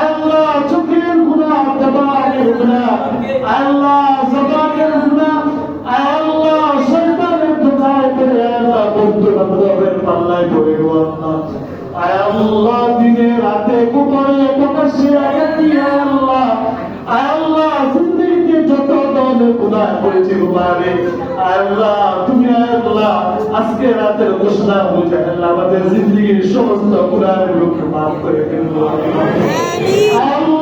আল্লাহ চোখের গুণা জবানের গুণা। আল্লাহ জবানের গুণা। আল্লাহ শয়তানের গুণায় করে আল্লাহ বন্ধু বান্ধবের পাল্লায় পড়ে গো আল্লাহ। আল্লাহ দিনে রাতে গোপনে প্রকাশ্যে গুনাহ করেছি গোপারে আল্লাহ তুমি আল্লাহ আজকে রাতের ঘোষণা বুঝে আল্লাহ আমাদের জিন্দেগির সমস্ত গুনাহের লোককে মাফ করে দিন। আল্লাহ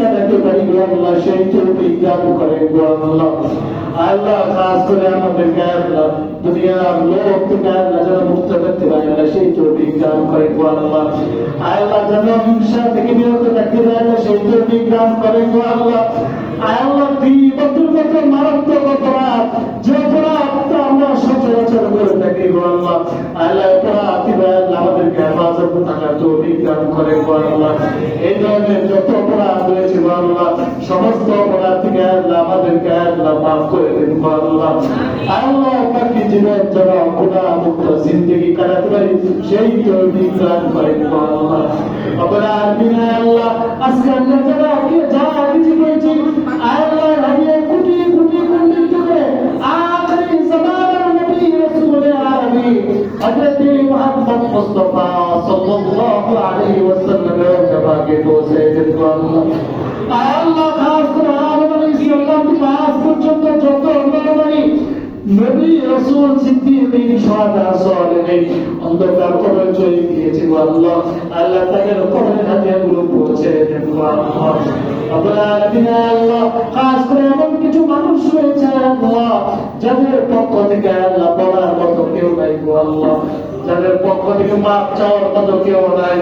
কাটাতে পারি আল্লাহ সেই তৌফিক দান করেন আল্লাহ আল্লাহ খাস করে আমাদেরকে আল্লাহ দুনিয়ার লোক থেকে আল্লাহ যেন মুক্ত করতে পারে আল্লাহ সেই তৌফিক দান করেন আল্লাহ আল্লাহ যেন হিংসা আল্লাহ। এই ধরনের যত অপরাধ রয়েছে সমস্ত অপরাধ থেকে আল্লাহ আমাদেরকে আল্লাহ মাফ করে দিন আল্লাহ। বাকি জীবন যারা গুনাহ মুক্ত জিন্দগি কাটাতে পারি, সেই তৌফিক করেন গো আল্লাহ। আজকে যারা যা আল্লাহ হারিয়ে কোটি কোটি কোটি করে আখরি জামানার নবী রাসূল আলামিন হযরত মুহাম্মদ মুস্তাফা সাল্লাল্লাহু আলাইহি ওয়াসাল্লামের জবাকে পৌঁছে দিন আল্লাহ আল্লাহ, খাস করে আদম আলাইহিস সালাম থেকে আজ পর্যন্ত যত নবী নবী রাসূল সিদ্দিকীন শাহাদা সালেহিন অন্ধকার কবরে চলে গিয়েছে আল্লাহ আল্লাহ তাদের কবরের হাতিয়ারগুলো পৌঁছে দেন কিছু মানুষ রয়েছে আল্লাহ, যাদের পক্ষ থেকে আল্লাহ বলার মতো কেউ নাই আল্লাহ যাদের পক্ষ থেকে মাপ চাওয়ার মতো কেউ নাই।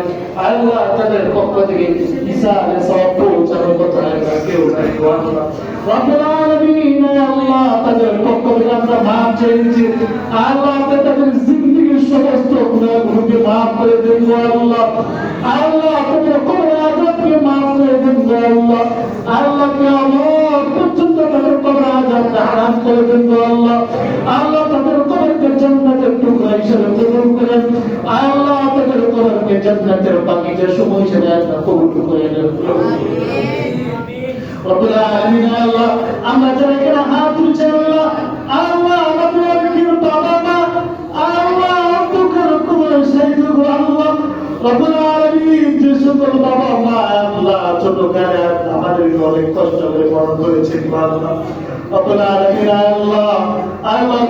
আল্লাহ তাদের পক্ষ থেকে ইসারে সব পৌঁছানোর আল্লাহ কেউ নাই। আল্লাহ তাদের পক্ষ থেকে আমরা মাপ আল্লাহ তাদের সমস্ত গুণাগুলোকে মাফ করে দেন আল্লাহ। আল্লাহ তাদের কবর আযাবকে মাফ করে গো আল্লাহ। আল্লাহ কিয়ামত পর্যন্ত তাদের হারাম করে দেন আল্লাহ। আল্লাহ তাদের জান্নাতের টুকরা হিসেবে কবুল করেন। আল্লাহ তাদের কবরকে জান্নাতের বাগিচা সময় হিসেবে আল্লাহ কবুল করে নেন। রব্বুল আলামিন, আল্লাহ, আমরা যারা এখানে হাত তুলছি, আল্লাহ আল্লাহ আমাদের বাবা মা আল্লাহ অন্ধকার কবরে সেই যুগ আল্লাহ, রব্বুল আলামিন, যে সকল বাবা মা আল্লাহ ছোট কালে আমাদের অনেক কষ্ট করে বড় করেছে আল্লাহ আলামিন আল্লাহ। আল্লাহ।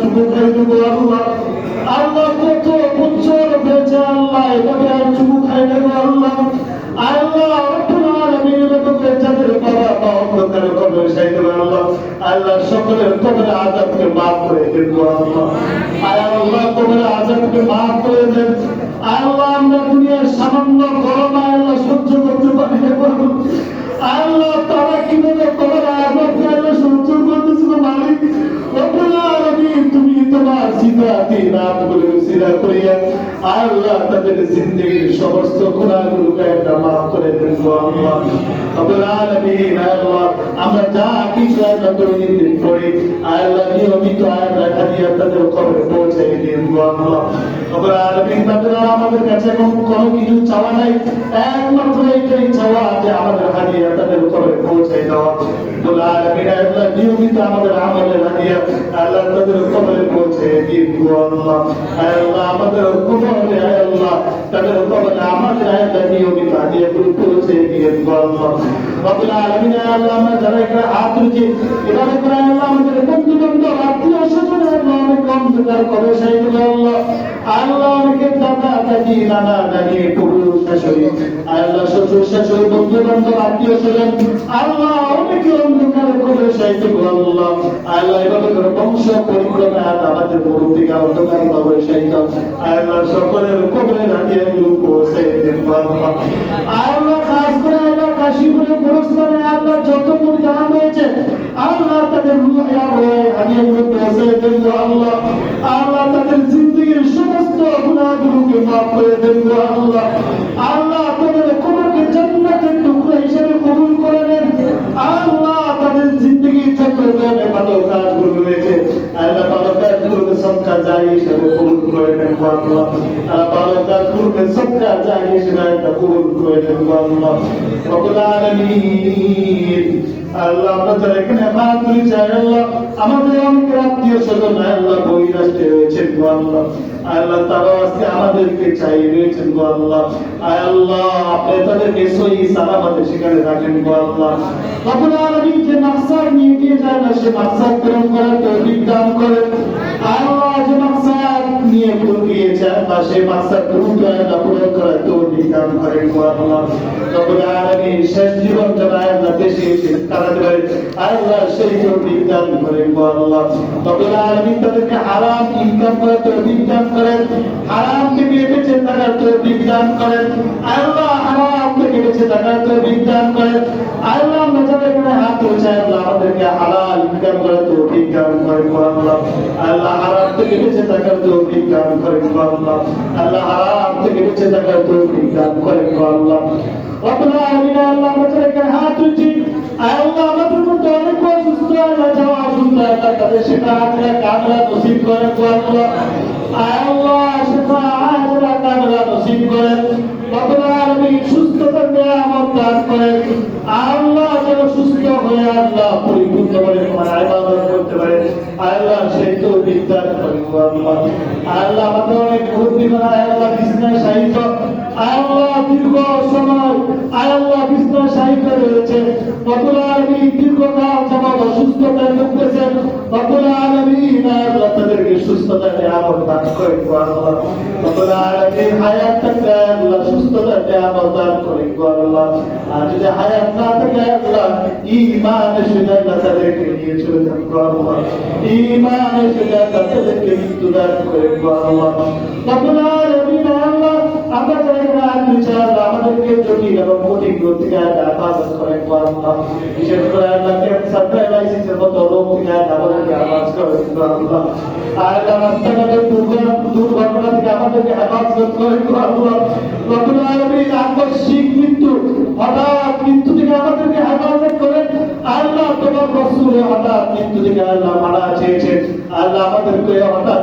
চুমু খাই দেবো আল্লাহ। আল্লাহ কত বছর আল্লাহ, এভাবে আর চুমু খাই দেবো আল্লাহ। আল্লাহ রব্বুল আলামিন এরকম যাদের বাবা সকলের কবরে আজাবকে মাফ করে আজাবকে মাফ করে দেন। আল্লাহ আমরা সামান্য গরম আল্লাহ সহ্য করতে পারি আল্লাহ তারা কীভাবে কবরে আজাবকে আল্লাহ সহ্য করতেছিল মালিক। তুমি তোমার সিফাতি নামগুলো উসিলা করিয়া আয় আল্লাহ তাদের জিন্দেগির সমস্ত গুনাহগুলোকে একটা মাফ করে দেন গো আল্লাহ রব্বুল আলামিন আল্লাহ, আমরা যা কিছু আল্লাহ দৈনন্দিন করি আল্লাহ নিয়মিত আয় দেখা তাদের কবরে পৌঁছে দিন গো আল্লাহ রব্বুল আলামিন তাদের আমাদের কাছে কোনো কিছু চাওয়া নাই, একমাত্র এটাই চাওয়া যে আমাদের হাদিয়া তাদের কবরে পৌঁছে দেওয়া। রব্বুল আলামিন আল্লাহ, নিয়মিত আমাদের আমলের হাদিয়া আল্লাহ তাদের কবরে পৌঁছে দিন গো আল্লাহ আল্লাহ, আমাদের কবরে আয় আল্লাহ, তাদের কবরে আমাদের আয় আল্লাহ নিয়মিতগুলো পৌঁছে দিন আল্লাহ রব্বুল আলামিন আল্লাহ, আমরা যারা এখানে হাত তুলছি এভাবে করে আল্লাহ, আমাদের বন্ধু বান্ধব আত্মীয় স্বজন আল্লাহ অনেক অন্ধকার কবে সেই আল্লাহ আল্লাহ অনেকে দাদা দাদি নানা নানি পুরুষ, শাশুড়ি। আল্লাহ, শ্বশুর শাশুড়ি বন্ধু বান্ধব আত্মীয় স্বজন, আল্লাহ অনেকে অন্ধকার কবে সেই আল্লাহ আল্লাহ এভাবে করে বংশ পরিক্রমা আমাদের মুরব্বীকে অন্ধকার কবে সেই আল্লাহ সকলের কবরে রাখিয়ে করে তাদের সমস্ত গুনাহগুলোকে মাফ করে দেন আল্লাহ। আল্লাহ হিসেবে কবুল করে নেন, আল্লাহ। আল্লাহ ভালো কাজগুলোকে সবকা জারি হিসেবে কবুল করে নেন, আল্লাহ। রব্বুল আলামিন। আল্লাহ, আমরা যারা এখানে মাহফিল চাই আল্লাহ, আমাদের অনেকের আত্মীয় স্বজন আল্লাহ বই রয়েছেন, গো আল্লাহ। আল্লাহ, তারাও আজকে আমাদেরকে চাই, রয়েছেন, গো আল্লাহ। আল্লাহ, আপনি তাদেরকে সহি সালামতে সেখানে রাখেন, গো আল্লাহ। রব্বুল আলামিন যে মাকসাদ নিয়ে গিয়ে যায় না, সে মাকসাদ পূরণ করার তৌফিক দান করেন। আল্লাহ যে মাকসাদ নিয়ে গিয়েছে সেই করে পূরণ করার তৌফিক দান করেন আল্লাহ শেষ জীবন যারা আল্লাহ করেন আল্লাহ রব্বুল আলামিন তাদেরকে হারাম ইনকাম দান করেন। হারাম থেকে বেঁচে করেন। করেন। এখানে আল্লাহ কামরা নসিব করেন আল্লাহ। আল্লাহ নিয়ামত আল্লাহ যেন সুস্থ হয়ে আল্লাহ পরিপূর্ণ করে তোমার ইবাদত করতে পারে। আল্লাহ সেই তো গো আল্লাহ। আমাদের অনেক বুদ্ধি বানায় আল্লাহ কৃষ্ণের সাহিত্য আল্লাহ দীর্ঘ সময় আল্লাহ বিছনায় সাহিত্য রয়েছে। রব্বুল আলামিন দীর্ঘকাল যাবত অসুস্থতায় ভুগতেছেন। রব্বুল আলামিন আল্লাহ তাদেরকে সুস্থতা নিয়ামত দান করেন গো আল্লাহ আলামিন হায়াত থাকলে আল্লাহ সুস্থতা নিয়ামত দান করেন আল্লাহ আর যদি হায়াত না থাকে আল্লাহ ঈমানের সুযোগ আল্লাহ তাদেরকে নিয়ে চলে যান আল্লাহ ঈমানের সুযোগ তাদেরকে মৃত্যু দান করেন আল্লাহ আল্লাহ আমরা আমাদেরকে জটিল এবং করে আল্লাহ থেকে আমাদেরকে হেফাজত করেন আল্লাহ রাস্তাঘাটের গো আল্লাহ আলামিন আকস্মিক মৃত্যু, হঠাৎ মৃত্যু থেকে আমাদেরকে হেফাজত করেন আল্লাহ, তোমার হঠাৎ মৃত্যু থেকে আল্লাহ মারা চেয়েছেন। আল্লাহ আমাদেরকে হঠাৎ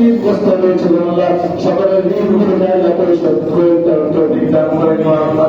ঋণগ্রস্ত রয়েছে গো আল্লাহ সকলের পরিশোধ করে আল্লাহ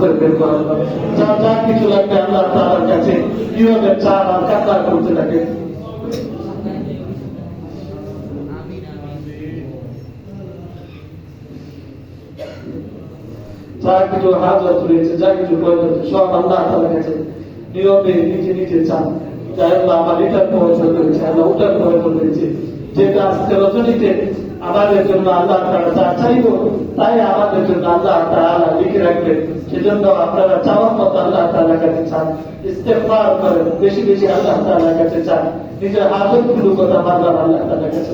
করে দেন গো আল্লাহ যা যা কিছু লাগবে আল্লাহ তাআলার কাছে। কীভাবে চান আর কাতার করতে থাকে যা কিছু সব আল্লাহ নিজে চান আমাদের জন্য আল্লাহ যা চাইব, তাই আমাদের জন্য আল্লাহ লিখে রাখবেন। সেজন্য আপনারা চাওয়ার মতো আল্লাহ তাআলার কাছে চান, ইস্তেগফার করেন, বেশি বেশি আল্লাহ তাআলার কাছে চান, নিজের হাজতগুলো কথা বারবার আল্লাহ তাআলার কাছে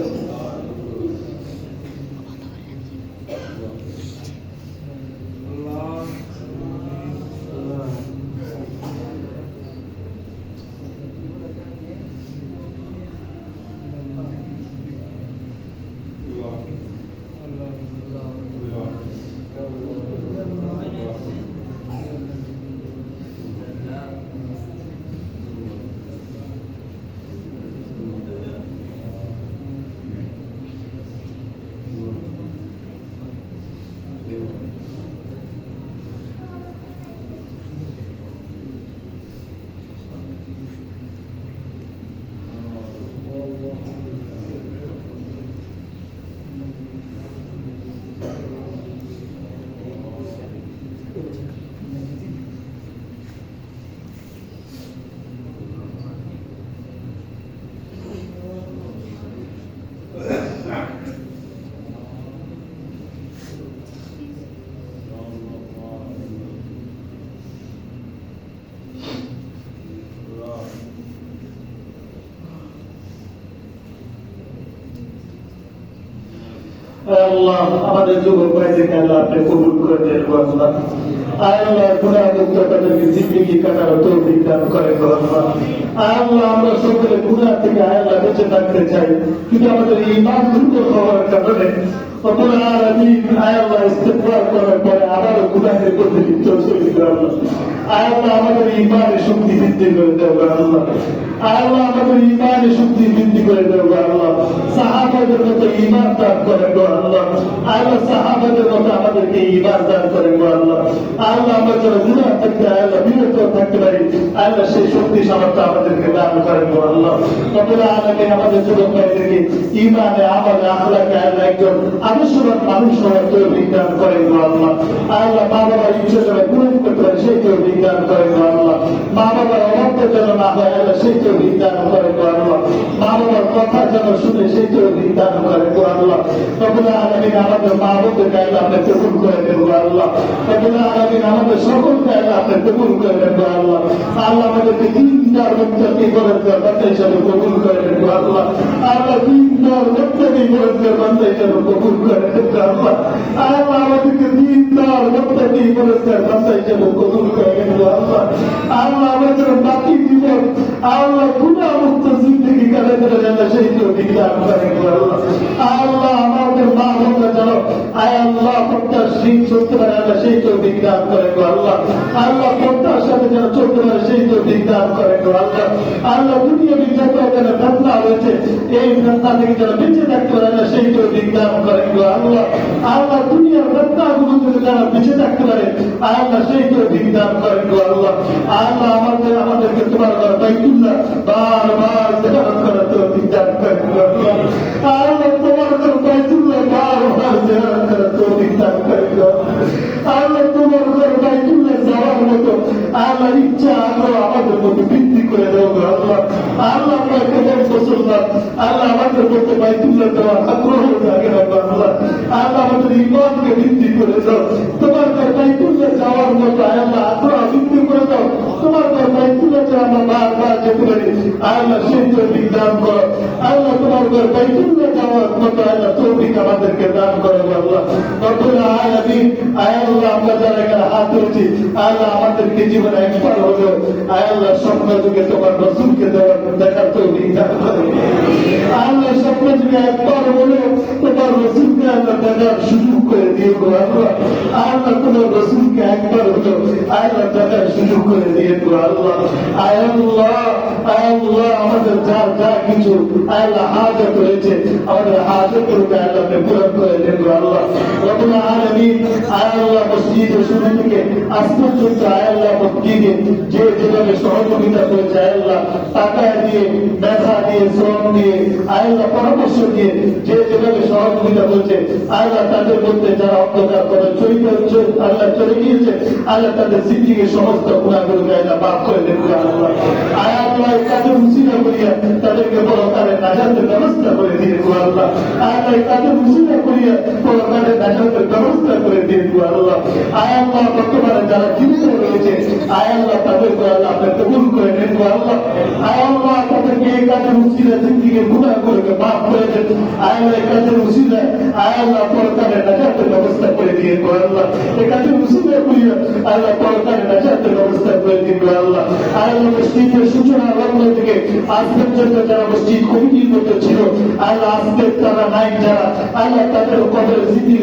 আমাদের যুবক আপনি কবুল করে আমাদের ঈমান শক্তি বৃদ্ধি করে দেও আল্লাহ। সাহাবাদের মতো ঈমান দান করেন গো আল্লাহ। আল্লাহ সাহাবাদের মতো আমাদেরকে ঈমান দান করেন গো আল্লাহ। আল্লাহ আমরা যেন গুনাহ থেকে আল্লাহ বিরত থাকতে পারি, আল্লাহ সেই শক্তি সামর্থ্য আমাদেরকে দান করেন গো আল্লাহ। রব্বুল আলামিন আমাদের যুবক ভাইদেরকে আখলাকে আল্লাহ একজন আদর্শবান মানুষ হওয়ার দান করেন গো আল্লাহ। আল্লাহ বাবার যেন পূরণ করতে পারে, সেই করেন গো আল্লাহ। বাবার যেন না হয়, আল্লাহ সেই করেন গো আল্লাহ। মা বাবার কথা যেন শুনে তৌফিক দান করেন গো আল্লাহ। রব্বুল আলামিন আমাদের মা বোনদেরকে আল্লাহ আপনি কবুল করে দেন আল্লাহ। রব্বুল আলামিন আমাদের সকলকে আল্লাহ আপনি কবুল করে দেন আল্লাহ। আল্লাহ আমাদেরকে দিনদার মুক্তি গো বান্দা হিসাবে কবুল করে দেন গো আল্লাহ। আল্লাহ দিনদার মুক্তি গো বান্দা হিসাবে কবুল করে দেন আল্লাহ। আল্লাহ আমাদেরকে দিনদার মুক্তি পুরস্কার বান্দা হিসাবে কবুল করে দেন আল্লাহ। আল্লাহ আমাদের বাকি কাটাতে যেন সেই আমাদের মা প্রত্যাশীন চলতে পারে আল্লাহ সেই তৌফিক দান করেন গো আল্লাহ। আল্লাহ প্রত্যাশার সাথে যেন চলতে সেই তৌফিক দান করেন গো আল্লাহ। আল্লাহ দুনিয়া যত যেন ফেতনা হয়েছে, এই ফেতনা থেকে যেন বেঁচে থাকতে পারে আল্লাহ সেই তৌফিক দান করেন গো আল্লাহ। আল্লাহ দুনিয়ার ফেতনা গুলো থেকে যেন বেঁচে থাকতে পারে, আল্লাহ সেই তৌফিক দান করেন গো আল্লাহ। আল্লাহ আমাদের আমাদেরকে তোমার ঘর বাইতুল্লাহ বারবার জিয়ারত করার তৌফিক দান করেন গো আল্লাহ আল্লাহ ইচ্ছা আগ্রহ আমাদের মধ্যে বৃদ্ধি করে গো আল্লাহ। আল্লাহ আমরা কেমন মুসলমান। আল্লাহ আমাদের মধ্যে বাইতুল্লাহ দেওয়ার আগ্রহ জাগে আল্লাহ আল্লাহ আমাদের ইমানকে বৃদ্ধি করে দাও। তোমার বাইতুল্লাহ যাওয়ার মতো আল্লাহ আগ্রহ বৃদ্ধি করে দাও। তোমার ঘর বাইতুল্লাহ যাওয়া আমরা বারবার যেতে পারি। আল্লাহ সেই তৌফিক দান করো। আল্লাহ তোমার বাইতুল্লাহ যাওয়ার মতো আল্লাহ তৌফিক আমাদেরকে দান করো। আল্লাহ। রব্বুল আলামিন, আয় আল্লাহ, আমরা যারা এখানে হাত তুলছি আল্লাহ, আমাদেরকে জীবনে একবার হলো আয় স্বপ্ন যুগে তোমার রসুলকে দেওয়ার দেখার তৈরি আল্লাহ স্বপ্ন যুগে একবার হলো তোমার সুযোগ করে দিয়ে গো আল্লাহ। রসুলকে একবার হলো, আল্লাহ দেখার সুযোগ করে দিয়ে আল্লাহ। আমাদের যা যা কিছু আমাদের পূরণ করে আল্লাহ। আল্লাহ মসজিদে শুরু থেকে আজ পর্যন্ত মসজিদে যে যেভাবে সহযোগিতা করেছে, আয় আল্লাহ, টাকা দিয়ে মেধা দিয়ে, শ্রম দিয়ে পরামর্শ দিয়ে যে যেভাবে সহযোগিতা আল্লাহ তাদের মধ্যে যারা অন্ধকার করে চরিত্র আল্লাহ চলে গিয়েছে। আল্লাহ তাদের সিদ্দিকের সমস্ত গুণাগুলোকে আল্লাহ মাফ করে দেন আল্লাহ। আল্লাহ তাদেরকে বড় তাদের ব্যবস্থা করে দিয়ে করে তাদেরকে করে করে দেন আয় আল্লাহ এই কাজে মুসিদা আয় আল্লাহ। বড় তাদের নাজাতের ব্যবস্থা করে দিয়ে গো আল্লাহ। কাজে মুসিদা করিয়া আল্লাহ বড় নাজাতের ব্যবস্থা করে আজ পর্যন্ত আল্লাহ তাদের কবর স্মৃতির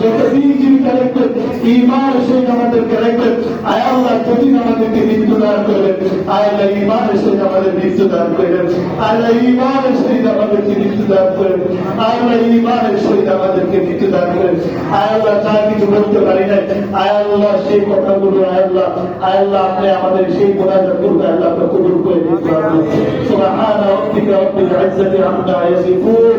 যতদিন যিনি কালেক্টেড ইমান সেই আমাদের কালেক্টেড। আয় আল্লাহ যেদিন আমাদেরকে মৃত্যু দান করবেন। আল্লাহ ইমান এসে আমাদের মৃত্যু দান করবেন। আল্লাহ ইমান এসে আমাদেরকে মৃত্যু দান করবেন। আল্লাহ ইমান এসে আমাদেরকে মৃত্যু দান করেন আয় আল্লাহ, যা কিছু বলতে পারি নাই, আয় আল্লাহ, সেই কথাগুলো, আয় আল্লাহ আয় আল্লাহ, আপনি আমাদের সেই মোনাজাত করুন আল্লাহ আপনার করে দিতে পারবেন। সুবহান রাব্বিকা রাব্বিল ইজ্জাতি ইয়াসিফুন।